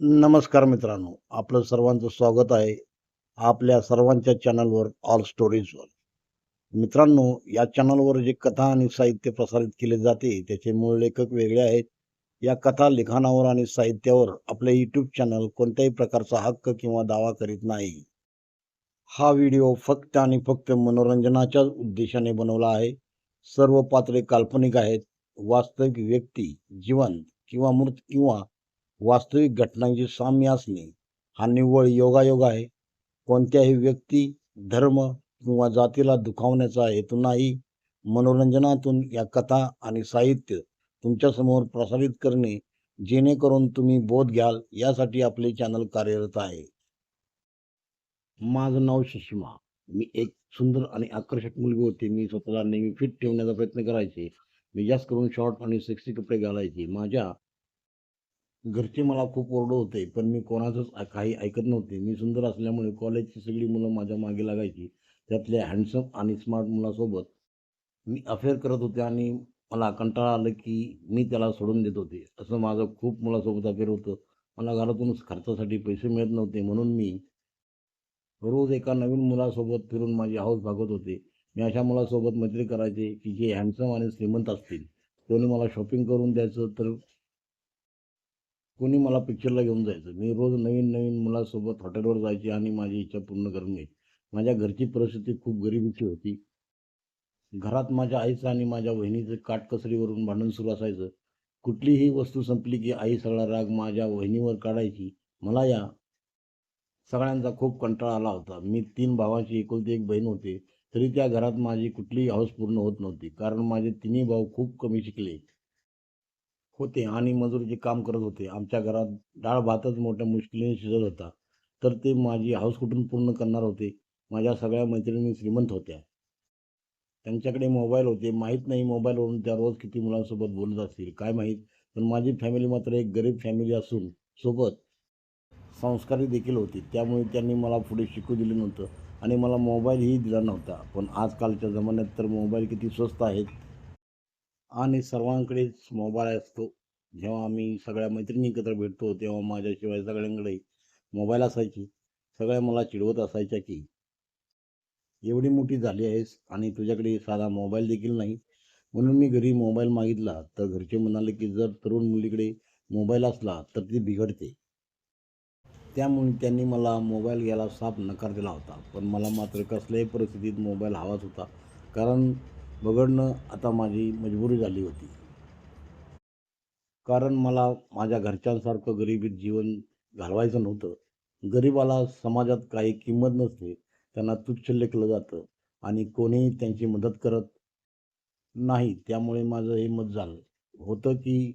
नमस्कार मित्रांनो आपलं सर्वांचं स्वागत आहे आपल्या सर्वांच्या चॅनलवर ऑल स्टोरीजवर मित्रांनो या चॅनलवर जे कथा आणि साहित्य प्रसारित केले जाते त्याचे मूळ लेखक वेगळे आहेत. या कथा लिखाणावर आणि साहित्यावर आपले यूट्यूब चॅनल कोणत्याही प्रकारचा हक्क किंवा दावा करीत नाही. हा व्हिडिओ फक्त आणि फक्त मनोरंजनाच्या उद्देशाने बनवला आहे. सर्व पात्रे काल्पनिक आहेत. वास्तविक व्यक्ती जिवंत किंवा मृत किंवा वास्तविक घटनांची साम्य असणे हा निव्वळ योगायोग आहे. कोणत्याही व्यक्ती धर्म किंवा जातीला दुखावण्याचा हेतू नाही. मनोरंजनातून या कथा आणि साहित्य तुमच्यासमोर प्रसारित करणे जेणेकरून तुम्ही बोध घ्याल यासाठी आपले चॅनल कार्यरत आहे. माझं नाव सुषमा. मी एक सुंदर आणि आकर्षक मुलगी होते. मी स्वतःला नेहमी फिट ठेवण्याचा प्रयत्न करायचे. मी जास्त करून शॉर्ट आणि सेक्सी कपडे घालायचे. माझ्या घरचे मला खूप ओरडत होते पण मी कोणाचंच काही ऐकत नव्हते. मी सुंदर असल्यामुळे कॉलेजची सगळी मुलं माझ्या मागे लागायची. त्यातल्या हँडसम आणि स्मार्ट मुलासोबत मी अफेअर करत होते आणि मला कंटाळा आलं की मी त्याला सोडून देत होते. असं माझं खूप मुलासोबत अफेअर होतं. मला घरातूनच खर्चासाठी पैसे मिळत नव्हते म्हणून मी रोज एका नवीन मुलासोबत फिरून माझी हौस भागवत होते. मी अशा मुलासोबत मैत्री करायचे की जे हँडसम आणि श्रीमंत असतील. कोणी मला शॉपिंग करून द्यायचं तर कोणी मला पिक्चरला घेऊन जायचं. मी रोज नवीन नवीन मुलासोबत हॉटेलवर जायची आणि माझी इच्छा पूर्ण करून घ्यायची. माझ्या घरची परिस्थिती खूप गरिबीची होती. घरात माझ्या आईचं आणि माझ्या वहिनीचं काटकसरीवरून भांडण सुरू असायचं. कुठलीही वस्तू संपली की आई सगळा राग माझ्या वहिनीवर काढायची. मला या सगळ्यांचा खूप कंटाळा आला होता. मी तीन भावाची एकुलती एक बहीण होते. तरी त्या घरात माझी कुठलीही हौस पूर्ण होत नव्हती. कारण माझे तिन्ही भाऊ खूप कमी शिकले. होते आणि मजुरीचे काम करत होते आमच्या घरात डाळ भातच मोठ्या मुश्किलीने शिजत होता. तर ते माझी हाऊस कुठून पूर्ण करणार होते? माझ्या सगळ्या मैत्रिणी श्रीमंत होत्या. त्यांच्याकडे मोबाईल होते. माहीत नाही मोबाईलवरून त्या रोज किती मुलांसोबत बोलत असतील. काय माहीत? पण माझी फॅमिली मात्र एक गरीब फॅमिली असून सोबत संस्कारी देखील होती. त्यामुळे त्यांनी मला पुढे शिकू दिले नव्हतं आणि मला मोबाईलही दिला नव्हता. पण आजकालच्या जमान्यात तर मोबाईल किती स्वस्त आहेत? आणि सर्वांकडेच मोबाईल असतो. जेव्हा आम्ही सगळ्या मैत्रिणी एकत्र भेटतो तेव्हा माझ्याशिवाय सगळ्यांकडे मोबाईल असायची. सगळ्या मला चिडवत असायच्या की एवढी मोठी झाली आहेस आणि तुझ्याकडे साधा मोबाईल देखील नाही. म्हणून मी घरी मोबाईल मागितला तर घरचे म्हणाले की जर तरुण मुलीकडे मोबाईल असला तर ती बिघडते. त्यामुळे त्यांनी मला मोबाईल घ्यायला साफ नकार दिला होता. पण मला मात्र कसल्याही परिस्थितीत मोबाईल हवाच होता. कारण बघडणं आता माझी मजबुरी झाली होती. कारण मला माझ्या घरच्यांसारखं गरिबीत जीवन घालवायचं नव्हतं. गरिबाला समाजात काही किंमत नसते त्यांना तुच्छ लेखलं जातं आणि कोणीही त्यांची मदत करत नाही त्यामुळे माझं हे मत झालं. होतं की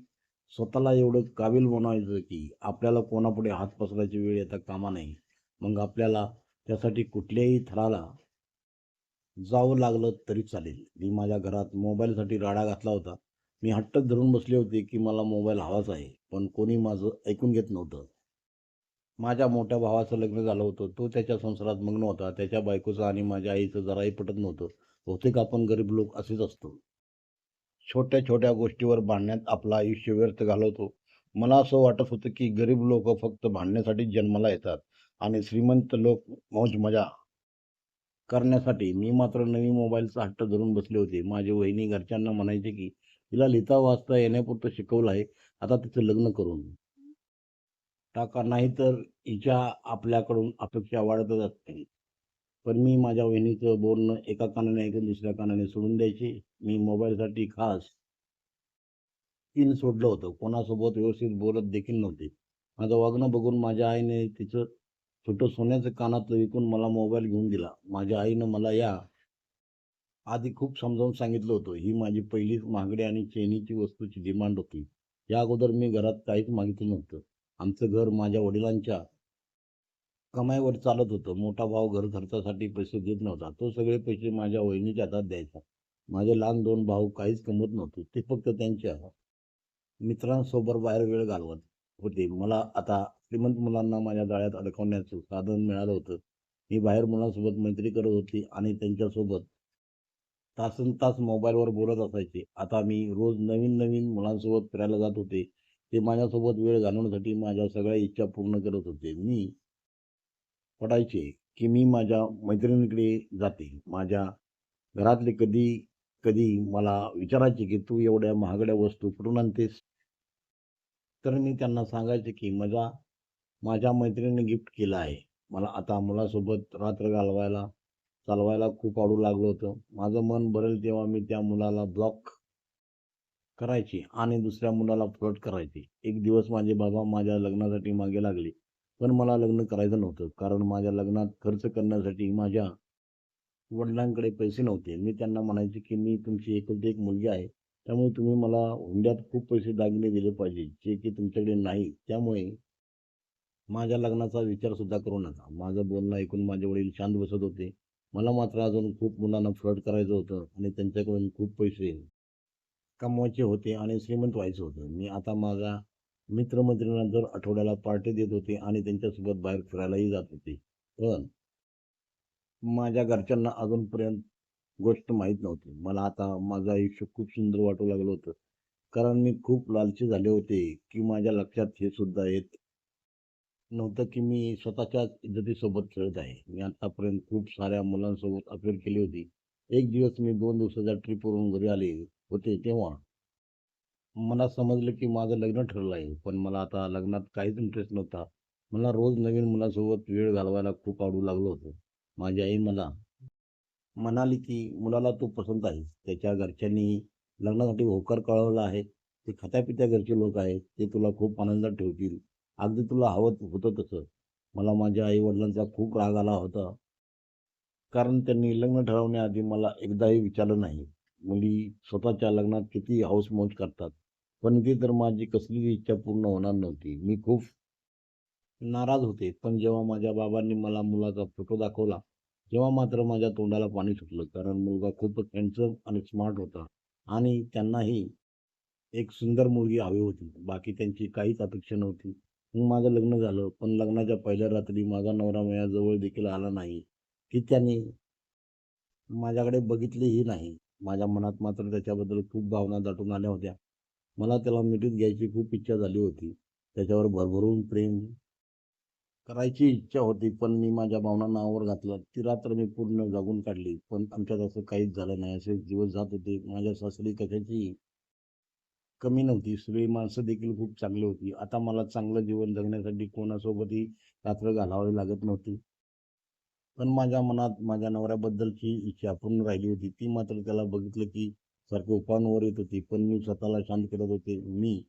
स्वतःला एवढं काबिल बनवायचं की आपल्याला कोणापुढे हात पसरायची वेळ येता कामा नाही. मग आपल्याला त्यासाठी कुठल्याही थराला जावं लागलं तरी चालेल. मी माझ्या घरात मोबाईलसाठी राडा घातला होता. मी हट्ट धरून बसले होते की मला मोबाईल हवाच आहे पण कोणी माझं ऐकून घेत नव्हतं. माझ्या मोठ्या भावाचं लग्न झालं होतं. तो त्याच्या संसारात मग्न होता. त्याच्या बायकोचं आणि माझ्या आईचं जराही पटत नव्हतं. बहुतेक आपण गरीब लोक असेच असतो. छोट्या छोट्या गोष्टीवर भांडण्यात आपलं आयुष्य व्यर्थ घालवतो. मला असं वाटत होतं की गरीब लोक फक्त भांडण्यासाठी जन्माला येतात आणि श्रीमंत लोक मौज मजा करण्यासाठी मी मात्र नवीन मोबाईलचा हट्ट धरून बसले होते. माझे वहिनी घरच्यांना म्हणायचे की तिला लिहिता वाचता येण्यापुरतं शिकवलं आहे. आता तिचं लग्न करून टाका नाही तर हिच्या आपल्याकडून अपेक्षा वाढतच असते पण मी माझ्या वहिनीचं बोलणं एका कानाने ऐकून दुसऱ्या कानाने सोडून द्यायचे. मी मोबाईलसाठी खास तीन सोडलं होतं. कोणासोबत व्यवस्थित बोलत देखील नव्हते. माझं वागणं बघून माझ्या आईने तिचं छोटं सोन्याचं कानातलं विकून मला मोबाईल घेऊन दिला. माझ्या आईनं मला या आधी खूप समजावून सांगितलं होतं. ही माझी पहिलीच महागडी आणि चैनीची वस्तूची डिमांड होती. या अगोदर मी घरात काहीच मागितलं नव्हतं. आमचं घर माझ्या वडिलांच्या कमाईवर चालत होतं. मोठा भाऊ घर खर्चासाठी पैसे देत नव्हता. तो सगळे पैसे माझ्या वहिनीच्या हातात द्यायचा. माझे लहान दोन भाऊ काहीच कमवत नव्हते. ते फक्त त्यांच्या मित्रांसोबत बाहेर वेळ घालवत. होते मला आता श्रीमंत मुलांना माझ्या जाळ्यात अडकवण्याचं साधन मिळालं होतं मी बाहेर मुलांसोबत मैत्री करत होती आणि त्यांच्यासोबत तासन तास मोबाईलवर बोलत असायचे आता मी रोज नवीन नवीन मुलांसोबत फिरायला जात होते ते माझ्यासोबत वेळ घालवण्यासाठी माझ्या सगळ्या इच्छा पूर्ण करत होते. मी पडायचे, की मी माझ्या मैत्रिणीकडे जाते. माझ्या घरातले कधी, कधी मला विचारायचे, की "तू एवढ्या महागड्या वस्तू कुठून आणतेस?" तर मी त्यांना सांगायचे, की माझा माझ्या मैत्रिणीने गिफ्ट केलं आहे. मला आता मुलासोबत रात्र घालवायला, चालवायला खूप आवडू लागलं होतं. माझं मन भरेल तेव्हा मी त्या मुलाला ब्लॉक करायची आणि दुसऱ्या मुलाला फ्लॉट करायची एक दिवस माझे बाबा माझ्या लग्नासाठी मागे लागले. पण मला लग्न करायचं नव्हतं. कारण माझ्या लग्नात खर्च करण्यासाठी माझ्या वडिलांकडे पैसे नव्हते. मी त्यांना म्हणायचे, की "मी तुमची एकुलती एक मुलगी आहे. त्यामुळे तुम्ही मला हुंड्यात खूप पैसे दागिने दिले पाहिजे, जे की तुमच्याकडे नाही. त्यामुळे माझ्या लग्नाचा विचारसुद्धा करू नका." माझं बोलणं ऐकून माझे वडील शांत बसत होते. मला मात्र अजून खूप मुलांना फ्लड करायचं होतं आणि त्यांच्याकडून खूप पैसे कमवायचे होते आणि श्रीमंत व्हायचं होतं. मी आता माझ्या मित्रमंत्रींना जर दर आठवड्याला पार्टी देत होते आणि त्यांच्यासोबत बाहेर फिरायलाही जात होते. पण माझ्या घरच्यांना अजूनपर्यंत गोष्ट माहीत नव्हती. मला आता माझं आयुष्य खूप सुंदर वाटू लागलं होतं. कारण मी खूप लालची झाले होते, की माझ्या लक्षात हे सुद्धा येत नव्हतं, की मी स्वतःच्याच इज्जतीसोबत खेळत आहे. मी आतापर्यंत खूप साऱ्या मुलांसोबत अफेअर केली होती. एक दिवस मी दोन दिवसाच्या ट्रिपवरून घरी आले होते तेव्हा मला समजलं, की माझं लग्न ठरलं आहे. पण मला आता लग्नात काहीच इंटरेस्ट नव्हता. मला रोज नवीन मुलांसोबत वेळ घालवायला खूप आवडू लागलं होतं. माझी आई मला म्हणाली, की "मुलाला तू पसंत आहेस. त्याच्या घरच्यांनी लग्नासाठी होकार कळवला आहे. ते खात्यापित्या घरचे लोक आहेत. ते तुला खूप आनंदात ठेवतील. अगदी तुला हवं होतं तसं." मला माझ्या आईवडिलांचा खूप राग आला होता. कारण त्यांनी लग्न ठरवण्याआधी मला एकदाही विचारलं नाही. मुली स्वतःच्या लग्नात किती हौस-मौज करतात. पण ते तर माझी कसलीही इच्छा पूर्ण होणार नव्हती. मी खूप नाराज होते. पण जेव्हा माझ्या बाबांनी मला मुलाचा फोटो दाखवला, तेव्हा मात्र माझ्या तोंडाला पाणी सुटलं. कारण मुलगा खूपच हँडसम आणि स्मार्ट होता आणि त्यांनाही एक सुंदर मुलगी हवी होती. बाकी त्यांची काहीच अपेक्षा नव्हती. मग माझं लग्न झालं. पण लग्नाच्या पहिल्या रात्री माझा नवरा माझ्याजवळ देखील आला नाही, की त्याने माझ्याकडे बघितलेही नाही. माझ्या मनात मात्र त्याच्याबद्दल खूप भावना दाटून आल्या होत्या. मला त्याला मिठीत घ्यायची खूप इच्छा झाली होती. त्याच्यावर भरभरून प्रेम करायची इच्छा होती. पण मी माझ्या भावनांना आवर घातलं. ती रात्र मी पूर्ण जागून काढली. पण आमच्यात असं काहीच झालं नाही. असे दिवस जात होते. माझ्या सासरी कशाची कमी नव्हती. सगळी माणसं देखील खूप चांगली होती. आता मला चांगलं जीवन जगण्यासाठी कोणासोबतही रात्र घालावी लागत नव्हती. पण माझ्या मनात माझ्या नवऱ्याबद्दलची इच्छा अपूर्ण राहिली होती. ती मात्र त्याला बघितलं, की सारखं उपानवर येत होती. पण मी स्वतःला शांत करत होते. मी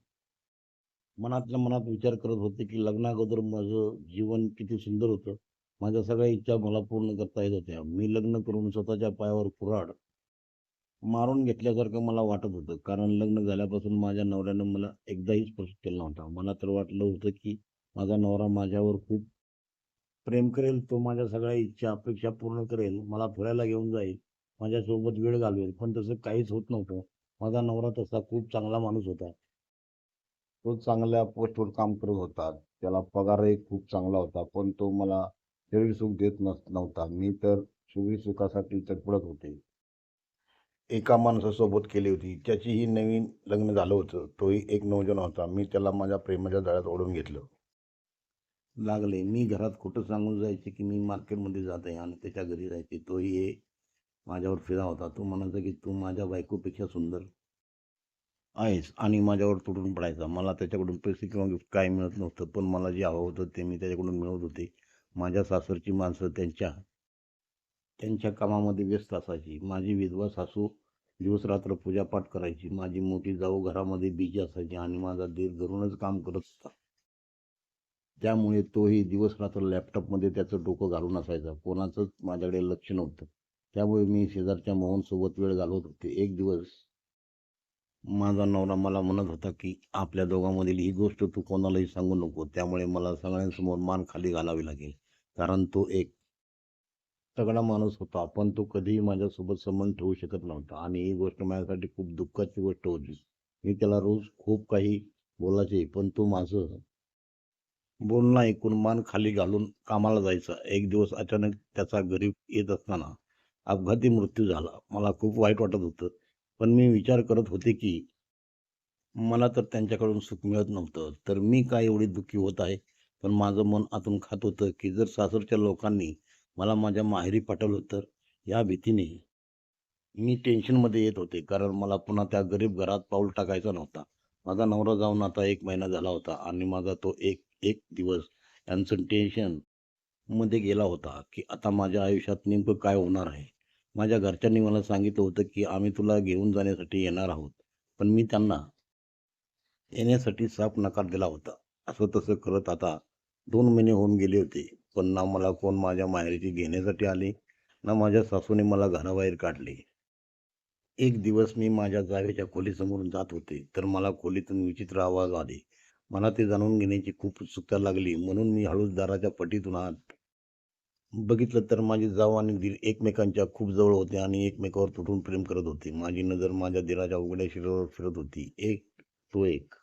मनातल्या मनात विचार करत होते, की लग्नाअगोदर माझं जीवन किती सुंदर होतं. माझ्या सगळ्या इच्छा मला पूर्ण करता येत होत्या. मी लग्न करून स्वतःच्या पायावर कुऱ्हाड मारून घेतल्यासारखं मला वाटत होतं. कारण लग्न झाल्यापासून माझ्या नवऱ्यानं मला एकदाही स्पर्श केला नव्हता. मला तर वाटलं होतं, की माझा नवरा माझ्यावर खूप प्रेम करेल. तो माझ्या सगळ्या इच्छा, अपेक्षा पूर्ण करेल. मला फिरायला घेऊन जाईल. माझ्यासोबत वेळ घालवेल. पण तसं काहीच होत नव्हतं. माझा नवरा तसा खूप चांगला माणूस होता. तो चांगल्या पोस्टवर काम करत होता. त्याला पगारही खूप चांगला होता. पण तो मला शरीर सुख देत नस नव्हता. मी तर सुखी सुखासाठी तडफडत होते. एका माणसासोबत केली होती. त्याचीही नवीन लग्न झालं होतं. तोही एक नवजन होता. मी त्याला माझ्या प्रेमाच्या जाळ्यात ओढून घेतलं. लागले. मी घरात खोटं सांगून जायचे, की मी मार्केटमध्ये जात आहे आणि त्याच्या घरी जायचे. तोही हे माझ्यावर फिरा होता. तो म्हणायचा, की "तू माझ्या बायकोपेक्षा सुंदर आहेस" आणि माझ्यावर तुटून पडायचा. मला त्याच्याकडून पैसे किंवा गिफ्ट काही मिळत नव्हतं. पण मला जे हवं होतं ते मी त्याच्याकडून मिळवत होते. माझ्या सासरची माणसं त्यांच्या त्यांच्या कामामध्ये व्यस्त असायची. माझी विधवा सासू दिवसरात्र पूजापाठ करायची. माझी मोठी जाऊ घरामध्ये बीजी असायची आणि माझा दीर घरूनच काम करत होता. त्यामुळे तोही दिवसरात्र लॅपटॉपमध्ये त्याचं डोकं घालून असायचा. कोणाचंच माझ्याकडे लक्ष नव्हतं. त्यामुळे मी शेजारच्या मोहनसोबत वेळ घालवत होते. एक दिवस माझा नवरा मला म्हणत होता, की "आपल्या दोघांमधील ही गोष्ट तू कोणालाही सांगू नको. त्यामुळे मला सगळ्यांसमोर मान खाली घालावी लागेल." कारण तो एक तगडा माणूस होता. पण तो कधीही माझ्यासोबत संबंध ठेवू शकत नव्हता आणि ही गोष्ट माझ्यासाठी खूप दुःखाची गोष्ट होती. मी त्याला रोज खूप काही बोलायचे. पण तो माझं बोलणं ऐकून मान खाली घालून कामाला जायचा. एक दिवस अचानक त्याचा गरीब येत असताना अपघाती मृत्यू झाला. मला खूप वाईट वाटत होतं. पण मी विचार करत होते, की मला तर त्यांच्याकडून सुख मिळत नव्हतं. तर मी का एवढी दुःखी होत आहे? पण माझं मन आतून खात होतं, की जर सासरच्या लोकांनी मला माझ्या माहेरी पाठवलं तर? या भीतीने मी टेन्शनमध्ये येत होते. कारण मला पुन्हा त्या गरीब घरात पाऊल टाकायचा नव्हता. माझा नवरा जाऊन आता एक महिना झाला होता आणि माझा तो एक एक दिवस यांचं टेन्शनमध्ये गेला होता, की आता माझ्या आयुष्यात नेमकं काय होणार आहे? माझ्या घरच्यांनी मला सांगितलं होतं, की आम्ही तुला घेऊन जाण्यासाठी येणार आहोत. पण मी त्यांना येण्यासाठी साफ नकार दिला होता. असं तसं करत आता दोन महिने होऊन गेले होते. पण ना मला कोण माझ्या माहेरची घेण्यासाठी आले, ना माझ्या सासूने मला घराबाहेर काढले. एक दिवस मी माझ्या जावेच्या खोलीसमोरून जात होते, तर मला खोलीतून विचित्र आवाज आले. मला ते जाणून घेण्याची खूप उत्सुकता लागली. म्हणून मी हळूच दाराच्या पटीतून आत बघितलं तर माझी जाव आणि दीर एकमेकांच्या खूप जवळ होते आणि एकमेकावर तुटून प्रेम करत होते. माझी नजर माझ्या दिराच्या उघड्या शरीरावर फिरत होती. एक तो एक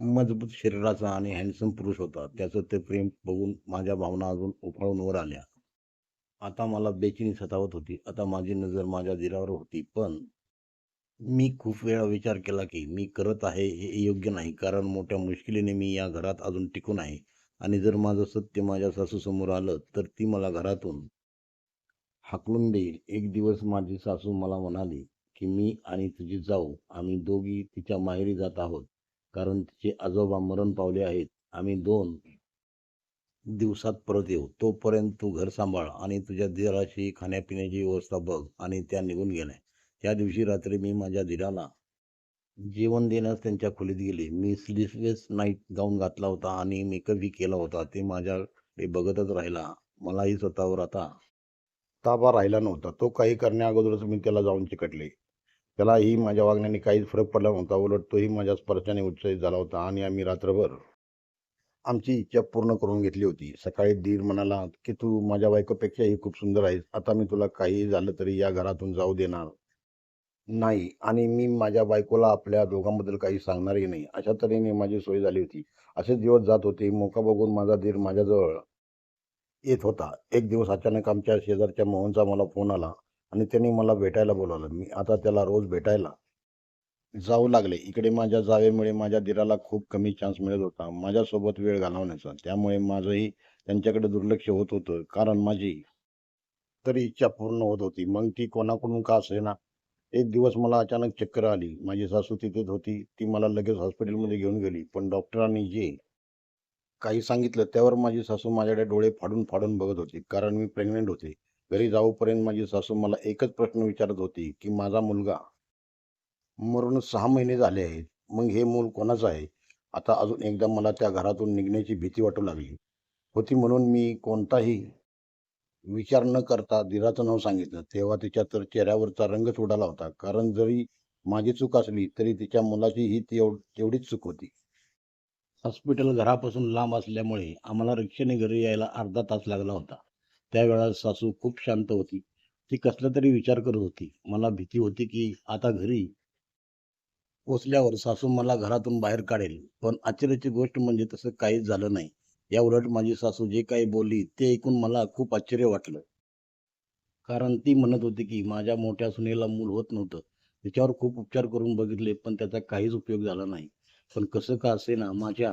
मजबूत शरीराचा आणि हँडसम पुरुष होता. त्याचं ते प्रेम बघून माझ्या भावना अजून उफाळून वर आल्या. आता मला बेचैनी सतावत होती. आता माझी नजर माझ्या दिरावर होती. पण मी खूप वेळा विचार केला, की मी करत आहे हे योग्य नाही. कारण मोठ्या मुश्किलीने मी या घरात अजून टिकून आहे आणि जर माझं सत्य माझ्या सासूसमोर आलं, तर ती मला घरातून हाकलून देईल. एक दिवस माझी सासू मला म्हणाली, की "मी आणि तुझी जाऊ आम्ही दोघी तिच्या माहेरी जात आहोत. कारण तिचे आजोबा मरण पावले आहेत. आम्ही दोन दिवसात परत येऊ. तोपर्यंत तू घर सांभाळ आणि तुझ्या दिराशी खाण्यापिण्याची व्यवस्था बघ." आणि त्या निघून गेल्या. त्या दिवशी रात्री मी माझ्या दिराला जेवण देण्यास त्यांच्या खोलीत गेले. मी स्लीसलेस नाईट गाऊन घातला होता आणि मेकअपही केला होता. ते माझ्याकडे बघतच राहिला. मलाही स्वतःवर आता ताबा राहिला नव्हता. तो काही करण्याअगोदरच मी त्याला जाऊन चिकटले. त्यालाही माझ्या वागण्याने काहीच फरक पडला नव्हता. उलट तोही माझ्या स्पर्शाने उत्साहित झाला होता आणि आम्ही रात्रभर आमची इच्छा पूर्ण करून घेतली होती. सकाळी दीर म्हणाला, की "तू माझ्या बायकोपेक्षाही खूप सुंदर आहेस. आता मी तुला काहीही झालं तरी या घरातून जाऊ देणार नाही आणि मी माझ्या बायकोला आपल्या दोघांबद्दल काही सांगणारही नाही." अशा तऱ्हेने माझी सोय झाली होती. असेच दिवस जात होते. मोका बघून माझा धीर माझ्याजवळ येत होता. एक दिवस अचानक आमच्या शेजारच्या मोहनचा मला फोन आला आणि त्याने मला भेटायला बोलावलं. मी आता त्याला रोज भेटायला जाऊ लागले. इकडे माझ्या जावेमुळे माझ्या दिराला खूप कमी चान्स मिळत होता माझ्यासोबत वेळ घालवण्याचा. त्यामुळे माझंही त्यांच्याकडे दुर्लक्ष होत होतं. कारण माझी तरी इच्छा पूर्ण होत होती. मग ती कोणाकडून का असेना. एक दिवस मला अचानक चक्कर आली. माझी सासू तिथेच होती. ती मला लगेच हॉस्पिटलमध्ये घेऊन गेली. पण डॉक्टरांनी जे काही सांगितलं त्यावर माझी सासू माझ्याकडे डोळे फाडून फाडून बघत होती. कारण मी प्रेग्नंट होते. घरी जाऊपर्यंत माझी सासू मला एकच प्रश्न विचारत होती, की "माझा मुलगा मरून सहा महिने झाले आहेत. मग हे मूल कोणाचं आहे?" आता अजून एकदा मला त्या घरातून निघण्याची भीती वाटू लागली होती. म्हणून मी कोणताही विचार न करता दिराचं नाव सांगितलं. तेव्हा तिच्या तर चेहऱ्यावरचा रंगच उडाला होता. कारण जरी माझी चूक असली तरी तिच्या मुलाची ही तेवढीच चूक होती. हॉस्पिटल घरापासून लांब असल्यामुळे आम्हाला रिक्षेने घरी यायला अर्धा तास लागला होता. त्यावेळा सासू खूप शांत होती. ती कसला तरी विचार करत होती. मला भीती होती, की आता घरी पोचल्यावर सासू मला घरातून बाहेर काढेल. पण आश्चर्याची गोष्ट म्हणजे तसं काहीच झालं नाही. या उलट माझी सासू जे काही बोलली ते ऐकून मला खूप आश्चर्य वाटलं. कारण ती म्हणत होती, की माझ्या मोठ्या सुनेला मूल होत नव्हतं. तिच्यावर खूप उपचार करून बघितले पण त्याचा काहीच उपयोग झाला नाही. पण कसं का असेना माझ्या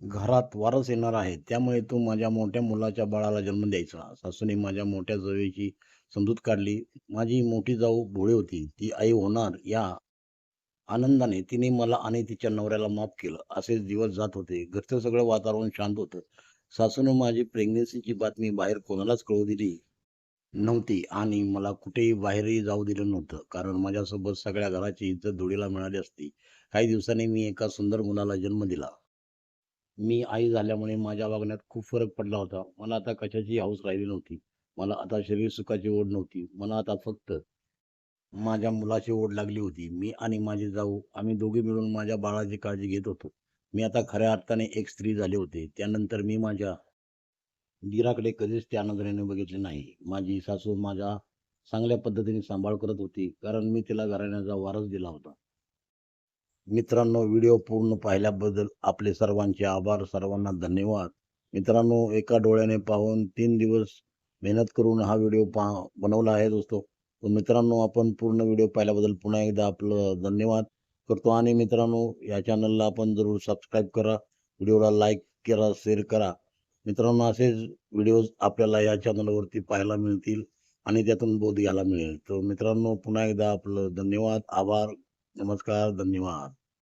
घरात वारस येणार आहे. त्यामुळे तो माझ्या मोठ्या मुलाच्या बाळाला जन्म द्यायचा. सासूने माझ्या मोठ्या जावेची समजूत काढली. माझी मोठी जाऊ भोळी होती. ती आई होणार या आनंदाने तिने मला आणि तिच्या नवऱ्याला माफ केलं. असेच दिवस जात होते. घरचं सगळं वातावरण शांत होतं. सासूनं माझी प्रेग्नन्सीची बातमी बाहेर कोणालाच कळू दिली नव्हती आणि मला कुठेही बाहेरही जाऊ दिलं नव्हतं. कारण माझ्यासोबत सगळ्या घराची इज्जत धुळीला मिळाली असती. काही दिवसांनी मी एका सुंदर मुलाला जन्म दिला. मी आई झाल्यामुळे माझ्या वागण्यात खूप फरक पडला होता. मला आता कशाची हौस राहिली नव्हती. मला आता शरीर सुखाची ओढ नव्हती. मला आता फक्त माझ्या मुलाची ओढ लागली होती. मी आणि माझे जाऊ आम्ही दोघे मिळून माझ्या बाळाची काळजी घेत होतो. मी आता खऱ्या अर्थाने एक स्त्री झाले होते. त्यानंतर मी माझ्या दिराकडे कधीच त्या नजरेने बघितले नाही. माझी सासू माझा चांगल्या पद्धतीने सांभाळ करत होती. कारण मी तिला घराण्याचा वारस दिला होता. मित्रांनो, व्हिडिओ पूर्ण पाहिल्याबद्दल आपले सर्वांचे आभार. सर्वांना धन्यवाद. मित्रांनो, एका डोळ्याने पाहून तीन दिवस मेहनत करून हा व्हिडिओ पा बनवला आहे दोस्तो. तर मित्रांनो, आपण पूर्ण व्हिडिओ पाहिल्याबद्दल पुन्हा एकदा आपलं धन्यवाद. करतो. आणि मित्रांनो या चॅनलला आपण जरूर सबस्क्राईब करा व्हिडिओला लाईक करा शेअर करा. मित्रांनो असेच व्हिडिओज आपल्याला या चॅनलवरती पाहायला मिळतील आणि त्यातून बोध घ्यायला मिळेल. तर मित्रांनो पुन्हा एकदा आपलं धन्यवाद आभार नमस्कार धन्यवाद.